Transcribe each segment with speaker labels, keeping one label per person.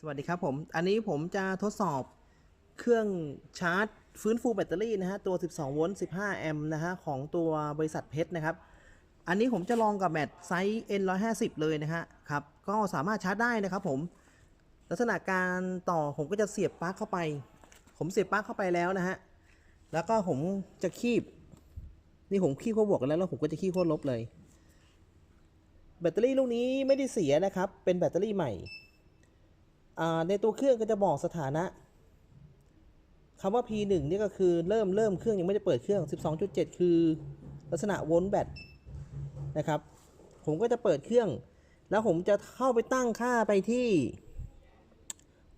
Speaker 1: สวัสดีครับผม อันนี้ผมจะทดสอบเครื่องชาร์จ ฟื้นฟูแบตเตอรี่นะฮะ ตัว 12 โวลต์ 15 แอมป์นะฮะ ของตัวบริษัทเพชรนะครับ อันนี้ผมจะลองกับแบตไซส์ N150 เลยนะฮะ ครับ ก็สามารถชาร์จได้นะครับผม ลักษณะการต่อผมก็จะเสียบปลั๊กเข้าไป ผมเสียบปลั๊กเข้าไปแล้วนะฮะ แล้วก็ผมจะคีบ นี่ผมคีบขั้วบวกกันแล้วแล้วผมก็จะคีบขั้วลบเลย แบตเตอรี่ลูกนี้ไม่ได้เสียนะครับ เป็นแบตเตอรี่ใหม่ ในตัวเครื่องก็จะบอกสถานะคำว่า P1 นี่ก็คือเริ่มเริ่มเครื่องยังไม่ได้เปิดเครื่อง 12.7 คือลักษณะโวลต์แบตนะครับ ผมก็จะเปิดเครื่อง แล้วผมจะเข้าไปตั้งค่าไปที่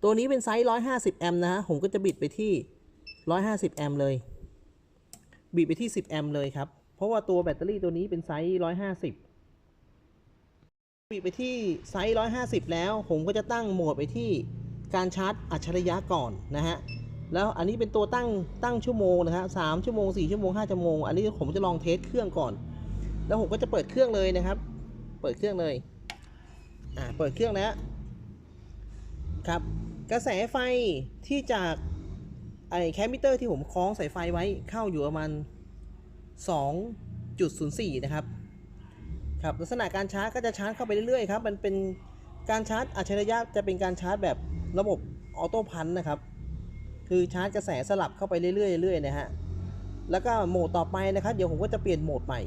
Speaker 1: ตัวนี้เป็นไซส์ 150 แอมป์นะฮะ ผมก็จะบิดไปที่ 150 แอมป์เลย บิดไปที่ 10 แอมป์เลยครับ เพราะว่าตัวแบตเตอรี่ตัวนี้เป็นไซส์ 150 ปิดไปที่ไซส์ 150 แล้ว ผมก็จะตั้งโหมดไปที่การชาร์จอัจฉริยะก่อนนะฮะ แล้วอันนี้เป็นตัวตั้งตั้งชั่วโมงนะฮะสามชั่วโมง 4 ชั่วโมง 5 ชั่วโมง อันนี้ผมจะลองเทสเครื่องก่อน แล้วผมก็จะเปิดเครื่องเลยนะครับ เปิดเครื่องเลย อ่า เปิดเครื่องแล้วครับ กระแสไฟที่จากไอแคมมิเตอร์ที่ผมคล้องสายไฟไว้เข้าอยู่ประมาณ 2.04 นะครับ ครับลักษณะการชาร์จก็จะชาร์จเข้าไปเรื่อยๆครับมันเป็นการชาร์จอัจฉริยะจะเป็นการชาร์จแบบระบบออโต้พันนะครับ คือชาร์จกระแสสลับเข้าไปเรื่อยๆเรื่อยนะฮะแล้วก็โหมดต่อไปนะครับ เดี๋ยวผมก็จะเปลี่ยนโหมดใหม่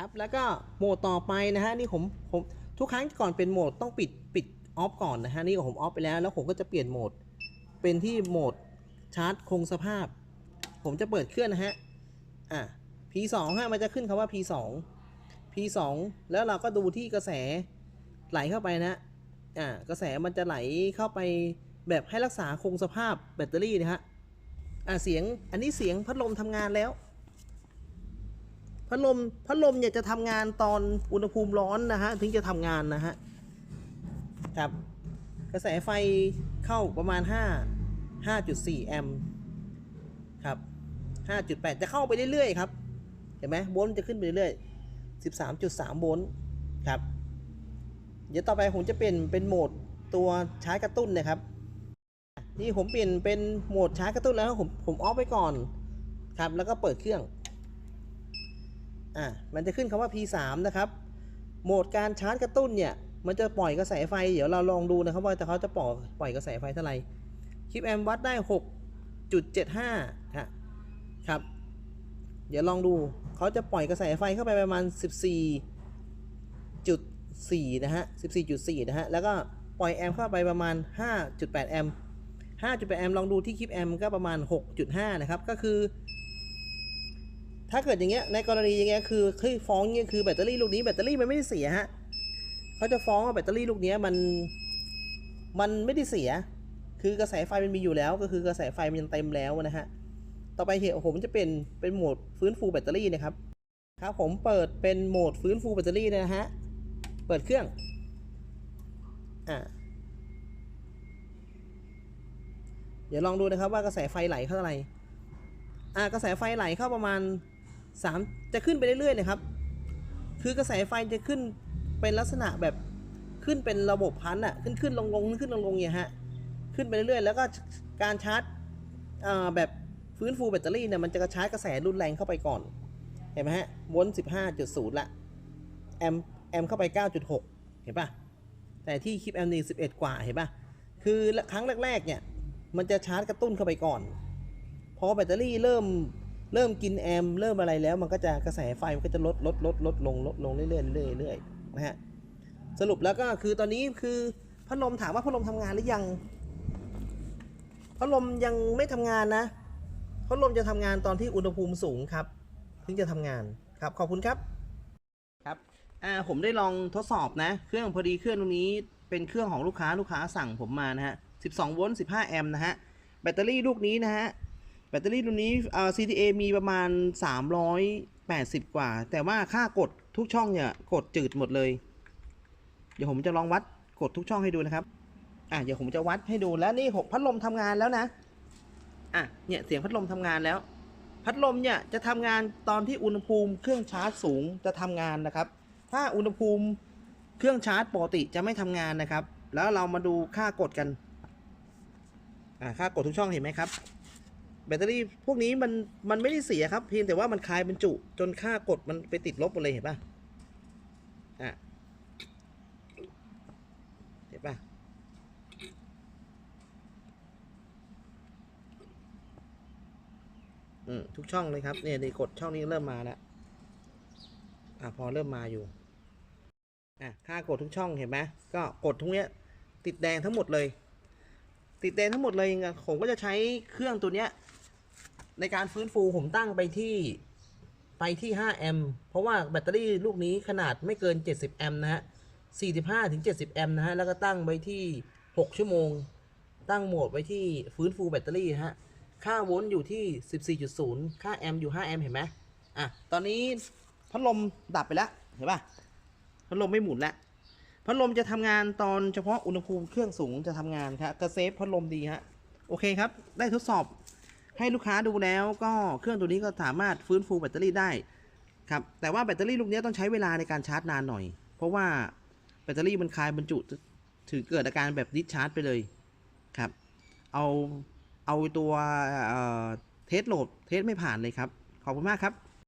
Speaker 1: ครับแล้วก็โหมดต่อไปนะฮะนี่ผมผมทุกครั้งก่อนเป็นโหมดต้องปิดปิดออฟก่อนนะฮะนี่ผมออฟไปแล้วแล้วผมก็จะเปลี่ยนโหมดเป็นที่โหมดชาร์จคงสภาพ ผมจะเปิดเครื่องนะฮะอะ P2 ฮะมันจะขึ้นคำว่า P2 P2 แล้วเราก็ดูที่กระแสไหลเข้าไปนะอ่ากระแสมันจะไหลเข้าไปแบบให้รักษาคงสภาพแบตเตอรี่นะฮะอ่าเสียงอันนี้เสียงพัดลมทำงานแล้ว พัดลมพัดลมเนี่ยจะทำงานตอนอุณหภูมิร้อนนะฮะถึงจะทำงานนะฮะครับกระแสไฟเข้าประมาณ 5 5.4 แอมป์ครับ 5.8 จะเข้าไปเรื่อยๆครับ เห็นไหมโวลต์จะขึ้นไปเรื่อยๆ13.3 โวลต์ครับ เดี๋ยวต่อไปผมจะเปลี่ยนเป็นโหมดตัวชาร์จกระตุ้นนะครับ นี่ผมเปลี่ยนเป็นโหมดชาร์จกระตุ้นแล้วผมผมออฟไปก่อนครับ แล้วก็เปิดเครื่อง อะมันจะขึ้นคำว่า P3 นะครับ โหมดการชาร์จกระตุ้นเนี่ย มันจะปล่อยกระแสไฟ เดี๋ยวเราลองดูนะครับว่าแต่เขาจะปล่อยปล่อยกระแสไฟเท่าไหร่ คลิปแอมวัดได้ 6.75 ครับ เดี๋ยวลองดู เขาจะปล่อยกระแสไฟเข้าไปประมาณ 14.4 นะฮะ 14.4 นะฮะ แล้วก็ปล่อยแอมป์เข้าไปประมาณ 5.8 แอมป์5.8 แอมป์ลองดูที่คลิปแอมป์ก็ประมาณ 6.5 นะครับ ก็คือ ถ้าเกิดอย่างเงี้ย ในกรณีอย่างเงี้ย คือคือฟ้องเงี้ย คือแบตเตอรี่ลูกนี้แบตเตอรี่มันไม่ได้เสียฮะเขาจะฟ้องว่าแบตเตอรี่ลูกนี้มัน มันไม่ได้เสีย คือกระแสไฟมันมีอยู่แล้ว ก็คือกระแสไฟมันยังเต็มแล้วนะฮะ ต่อไปเหตุผมจะเป็นเป็นโหมดฟื้นฟูแบตเตอรี่นะครับ ครับผมเปิดเป็นโหมดฟื้นฟูแบตเตอรี่นะฮะ เปิดเครื่อง อ่า เดี๋ยวลองดูนะครับว่ากระแสไฟไหลเข้าเท่าไหร่อ่ากระแสไฟไหลเข้าประมาณ 3 จะขึ้นไปเรื่อยๆนะครับ คือกระแสไฟจะขึ้นเป็นลักษณะแบบขึ้นเป็นระบบพันอะขึ้นขึ้นลงลงขึ้นลงลงเนี่ยฮะ ขึ้นไปเรื่อยๆ แล้วก็การชาร์จอ่าแบบ ฟื้นฟูแบตเตอรี่เนี่ยมันจะกระชากระแสรุนแรงเข้าไปก่อน เห็นไหมฮะโวลต์15.0ละแอมแอมเข้าไป 9.6 เห็นปะแต่ที่คลิปแอมนี่11 กว่า เห็นปะคือครั้งแรก ๆ เนี่ย มันจะชาร์จกระตุ้นเข้าไปก่อน พอแบตเตอรี่เริ่มเริ่มกินแอม เริ่มอะไรแล้ว มันก็จะกระแสไฟมันก็จะลดลดลดลดลงลดลงเรื่อยๆเรื่อยๆเรื่อยๆนะฮะ สรุปแล้วก็คือตอนนี้คือพัดลมถามว่าพัดลมทำงานหรือยัง พัดลมยังไม่ทำงานนะ พัดลมจะทำงานตอนที่อุณหภูมิสูงครับ ถึงจะทำงานครับขอบคุณครับครับอ่าผมได้ลองทดสอบนะ เครื่องพอดีเครื่องตรงนี้เป็นเครื่องของลูกค้าลูกค้าสั่งผมมานะฮะ 12 โวลต์ 15 แอมป์นะฮะ แบตเตอรี่ลูกนี้นะฮะ แบตเตอรี่รุ่นนี้เอ่อ CTA มีประมาณ 380 กว่า แต่ว่าค่ากดทุกช่องเนี่ยกดจืดหมดเลย เดี๋ยวผมจะลองวัดกดทุกช่องให้ดูนะครับ อะเดี๋ยวผมจะวัดให้ดูแล้วนี่พัดลมทำงานแล้วนะ อะเนี่ยเสียงพัดลมทำงานแล้ว พัดลมเนี่ยจะทำงานตอนที่อุณหภูมิเครื่องชาร์จสูงจะทำงานนะครับ ถ้าอุณหภูมิเครื่องชาร์จปกติจะไม่ทำงานนะครับ แล้วเรามาดูค่ากดกันอ่าค่ากดทุกช่องเห็นไหมครับ แบตเตอรี่พวกนี้มันมันไม่ได้เสียครับ เพียงแต่ว่ามันคลายเป็นจุจนค่ากดมันไปติดลบหมดเลยเห็นป่ะอะ เห็นป่ะ อืม ทุกช่องเลยครับเนี่ยนี่กดช่องนี้เริ่มมาแล้วอะพอเริ่มมาอยู่อะค่ากดทุกช่องเห็นไหมก็กดทุกเนี้ยติดแดงทั้งหมดเลย ติดแดงทั้งหมดเลยผมก็จะใช้เครื่องตัวเนี้ยในการฟื้นฟูผมตั้งไปที่ไปที่ 5 แอมป์เพราะว่าแบตเตอรี่ลูกนี้ขนาดไม่เกิน 70 แอมป์นะฮะ 45 ถึง 70 แอมป์นะฮะ แล้วก็ตั้งไปที่ 6 ชั่วโมง ตั้งโหมดไว้ที่ฟื้นฟูแบตเตอรี่นะฮะ ค่าโวลต์อยู่ที่ 14.0 ค่าแอมป์อยู่ 5 แอมป์เห็นไหมอะ ตอนนี้พัดลมดับไปแล้ว เห็นป่ะ พัดลมไม่หมุนแล้ว พัดลมจะทำงานตอนเฉพาะอุณหภูมิเครื่องสูงจะทำงานครับกระเซฟพัดลมดีฮะ โอเคครับ ได้ทดสอบให้ลูกค้าดูแล้วก็เครื่องตัวนี้ก็สามารถฟื้นฟูแบตเตอรี่ได้ครับ แต่ว่าแบตเตอรี่ลูกนี้ต้องใช้เวลาในการชาร์จนานหน่อย เพราะว่าแบตเตอรี่มันคลายบรรจุถือเกิดอาการแบบดิชาร์จไปเลยครับ เอา เอาตัวเทสโหลดเทสไม่ผ่านเลยครับ ขอบคุณมากครับ